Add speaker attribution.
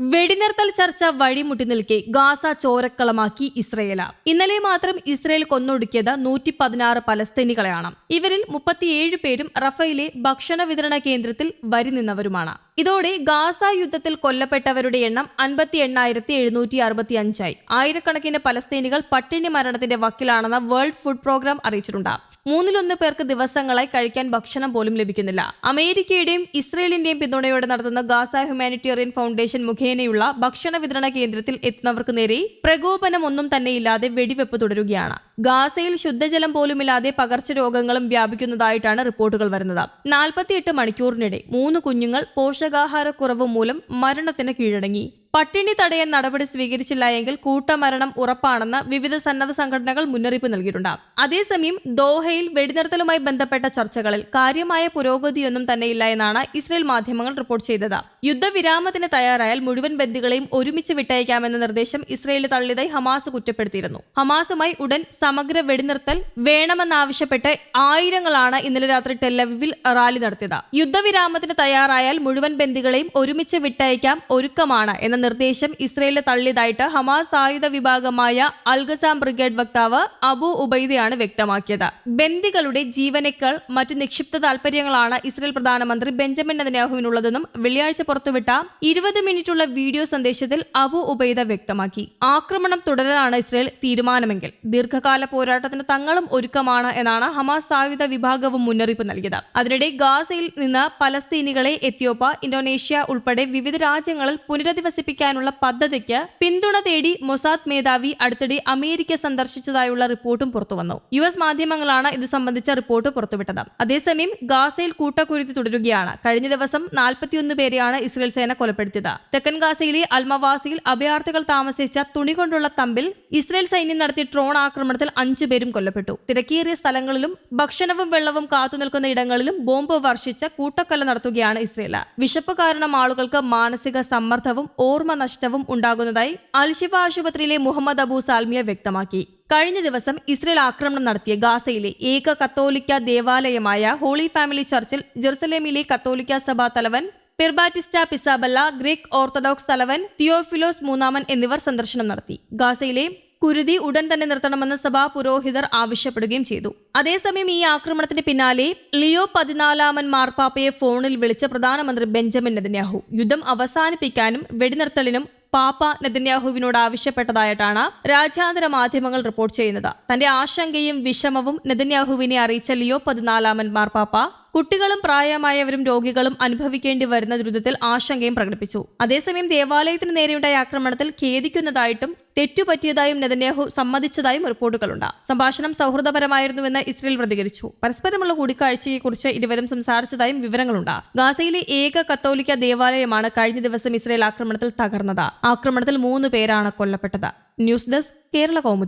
Speaker 1: വെടിനിർത്തൽ ചർച്ച വഴിമുട്ടി നിൽക്കെ ഗാസ ചോരക്കളമാക്കി ഇസ്രയേല. ഇന്നലെ മാത്രം ഇസ്രയേൽ കൊന്നൊടുക്കിയത് നൂറ്റി പതിനാറ് പലസ്തീനികളെയാണ്. ഇവരിൽ മുപ്പത്തിയേഴ് പേരും റഫയിലെ ഭക്ഷണ വിതരണ കേന്ദ്രത്തിൽ വരി നിന്നവരുമാണ് ഇതോടെ ഗാസ യുദ്ധത്തിൽ കൊല്ലപ്പെട്ടവരുടെ എണ്ണം അൻപത്തി എണ്ണായിരത്തി എഴുന്നൂറ്റി അറുപത്തി അഞ്ചായി ആയിരക്കണക്കിന് പലസ്തീനികൾ പട്ടിണി മരണത്തിന്റെ വക്കിലാണെന്ന് വേൾഡ് ഫുഡ് പ്രോഗ്രാം അറിയിച്ചിട്ടുണ്ട്. മൂന്നിലൊന്ന് പേർക്ക് ദിവസങ്ങളായി കഴിക്കാൻ ഭക്ഷണം പോലും ലഭിക്കുന്നില്ല. അമേരിക്കയുടെയും ഇസ്രയേലിന്റെയും പിന്തുണയോടെ നടത്തുന്ന ഗാസ ഹ്യൂമാനിറ്റേറിയൻ ഫൗണ്ടേഷൻ മുഖേനയുള്ള ഭക്ഷണ വിതരണ കേന്ദ്രത്തിൽ എത്തുന്നവർക്ക് നേരെ പ്രകോപനമൊന്നും തന്നെയില്ലാതെ വെടിവെപ്പ് തുടരുകയാണ്. ഗാസയിൽ ശുദ്ധജലം പോലുമില്ലാതെ പകർച്ചരോഗങ്ങളും വ്യാപിക്കുന്നതായിട്ടാണ് റിപ്പോർട്ടുകൾ വരുന്നത്. നാൽപ്പത്തിയെട്ട് മണിക്കൂറിനിടെ മൂന്ന് കുഞ്ഞുങ്ങൾ പോഷകാഹാരക്കുറവ് മൂലം മരണത്തിന് കീഴടങ്ങി. പട്ടിണി തടയാൻ നടപടി സ്വീകരിച്ചില്ല എങ്കിൽ കൂട്ടമരണം ഉറപ്പാണെന്ന് വിവിധ സന്നദ്ധ സംഘടനകൾ മുന്നറിയിപ്പ് നൽകിയിട്ടുണ്ട്. അതേസമയം ദോഹയിൽ വെടിനിർത്തലുമായി ബന്ധപ്പെട്ട ചർച്ചകളിൽ കാര്യമായ പുരോഗതിയൊന്നും തന്നെയില്ല എന്നാണ് ഇസ്രയേൽ മാധ്യമങ്ങൾ റിപ്പോർട്ട് ചെയ്തത്. യുദ്ധവിരാമത്തിന് തയ്യാറായാൽ മുഴുവൻ ബന്ദികളെയും ഒരുമിച്ച് വിട്ടയക്കാമെന്ന നിർദ്ദേശം ഇസ്രയേൽ തള്ളിയതായി ഹമാസ് കുറ്റപ്പെടുത്തിയിരുന്നു. ഹമാസുമായി ഉടൻ സമഗ്ര വെടിനിർത്തൽ വേണമെന്നാവശ്യപ്പെട്ട് ആയിരങ്ങളാണ് ഇന്നലെ രാത്രി ടെല്ലവിവിൽ റാലി നടത്തിയത്. യുദ്ധവിരാമത്തിന് തയ്യാറായാൽ മുഴുവൻ ബന്ദികളെയും ഒരുമിച്ച് വിട്ടയക്കാം ഒരുക്കമാണ് എന്ന നിർദ്ദേശം ഇസ്രയേലിൽ തള്ളിയതായിട്ട് ഹമാസ് ആയുധ വിഭാഗമായ അൽഗസാം ബ്രിഗേഡ് വക്താവ് അബു ഉബൈദയാണ് വ്യക്തമാക്കിയത്. ബന്ദികളുടെ ജീവനേക്കാൾ മറ്റു നിക്ഷിപ്ത താൽപര്യങ്ങളാണ് ഇസ്രയേൽ പ്രധാനമന്ത്രി ബെഞ്ചമിൻ നെതന്യാഹുവിനുള്ളതെന്നും വെള്ളിയാഴ്ച പുറത്തുവിട്ട ഇരുപത് മിനിറ്റുള്ള വീഡിയോ സന്ദേശത്തിൽ അബു ഉബൈദ വ്യക്തമാക്കി. ആക്രമണം തുടരാനാണ് ഇസ്രയേൽ തീരുമാനമെങ്കിൽ ദീർഘകാല പോരാട്ടത്തിന് തങ്ങളും ഒരുക്കമാണ് എന്നാണ് ഹമാസ് സായുധ വിഭാഗവും മുന്നറിയിപ്പ് നൽകിയത്. അതിനിടെ ഗാസയിൽ നിന്ന് പലസ്തീനികളെ എത്യോപ്യ ഇന്തോനേഷ്യ ഉൾപ്പെടെ വിവിധ രാജ്യങ്ങളിൽ പുനരധിവസിപ്പിക്കാനുള്ള പദ്ധതിക്ക് പിന്തുണ തേടി മൊസാദ് മേധാവി അടുത്തിടെ അമേരിക്ക സന്ദർശിച്ചതായുള്ള റിപ്പോർട്ടും പുറത്തുവന്നു. യു എസ് മാധ്യമങ്ങളാണ് ഇത് സംബന്ധിച്ച റിപ്പോർട്ട് പുറത്തുവിട്ടത്. അതേസമയം ഗാസയിൽ കൂട്ടക്കുരുതി തുടരുകയാണ്. കഴിഞ്ഞ ദിവസം നാൽപ്പത്തിയൊന്ന് പേരെയാണ് ഇസ്രയേൽ സേന കൊലപ്പെടുത്തിയത്. തെക്കൻ ഗാസയിലെ അൽമവാസിയിൽ അഭയാർത്ഥികൾ താമസിച്ച തുണി കൊണ്ടുള്ള തമ്പിൽ ഇസ്രയേൽ സൈന്യം നടത്തിയ ഡ്രോൺ ആക്രമണത്തിൽ അഞ്ചു പേരും കൊല്ലപ്പെട്ടു. തിരക്കേറിയ സ്ഥലങ്ങളിലും ഭക്ഷണവും വെള്ളവും കാത്തുനിൽക്കുന്ന ഇടങ്ങളിലും ബോംബ് വർഷിച്ച കൂട്ടക്കൊല നടത്തുകയാണ് ഇസ്രയേൽ. വിശപ്പ് കാരണം ആളുകൾക്ക് മാനസിക സമ്മർദ്ദവും ഓർമ്മ നഷ്ടവും ഉണ്ടാകുന്നതായി അൽഷിഫ ആശുപത്രിയിലെ മുഹമ്മദ് അബു സാൽമിയ വ്യക്തമാക്കി. കഴിഞ്ഞ ദിവസം ഇസ്രയേൽ ആക്രമണം നടത്തിയ ഗാസയിലെ ഏക കത്തോലിക്ക ദേവാലയമായ ഹോളി ഫാമിലി ചർച്ചിൽ ജെറുസലേമിലെ കത്തോലിക്ക സഭാ തലവൻ പിർബാറ്റിസ്റ്റ പിസാബല്ല ഗ്രീക്ക് ഓർത്തഡോക്സ് തലവൻ തിയോഫിലോസ് മൂന്നാമൻ എന്നിവർ സന്ദർശനം നടത്തി. ഗാസയിലെ കുരുതി ഉടൻ തന്നെ നിർത്തണമെന്ന് സഭാ പുരോഹിതർ ആവശ്യപ്പെടുകയും ചെയ്തു. അതേസമയം ഈ ആക്രമണത്തിന് പിന്നാലെ ലിയോ പതിനാലാമൻ മാർപ്പാപ്പയെ ഫോണിൽ വിളിച്ച പ്രധാനമന്ത്രി ബെഞ്ചമിൻ നെതന്യാഹു. യുദ്ധം അവസാനിപ്പിക്കാനും വെടിനിർത്തലിനും പാപ്പ നെതന്യാഹുവിനോട് ആവശ്യപ്പെട്ടതായിട്ടാണ് രാജ്യാന്തര മാധ്യമങ്ങൾ റിപ്പോർട്ട് ചെയ്യുന്നത്. തന്റെ ആശങ്കയും വിഷമവും നെതന്യാഹുവിനെ അറിയിച്ച ലിയോ പതിനാലാമൻ മാർപ്പാപ്പ കുട്ടികളും പ്രായമായവരും രോഗികളും അനുഭവിക്കേണ്ടി വരുന്ന ദുരിതത്തിൽ ആശങ്കയും പ്രകടിപ്പിച്ചു. അതേസമയം ദേവാലയത്തിന് നേരെയുണ്ടായ ആക്രമണത്തിൽ ഖേദിക്കുന്നതായിട്ടും തെറ്റുപറ്റിയതായും നെതന്യാഹു സമ്മതിച്ചതായും റിപ്പോർട്ടുകളുണ്ട്. സംഭാഷണം സൗഹൃദപരമായിരുന്നുവെന്ന് ഇസ്രയേൽ പ്രതികരിച്ചു. പരസ്പരമുള്ള കൂടിക്കാഴ്ചയെക്കുറിച്ച് ഇരുവരും സംസാരിച്ചതായും വിവരങ്ങളുണ്ട്. ഗാസയിലെ ഏക കത്തോലിക്ക ദേവാലയമാണ് കഴിഞ്ഞ ദിവസം ഇസ്രയേൽ ആക്രമണത്തിൽ തകർന്നത്. ആക്രമണത്തിൽ മൂന്ന് പേരാണ് കൊല്ലപ്പെട്ടത്. News desk Kerala Kaumudi.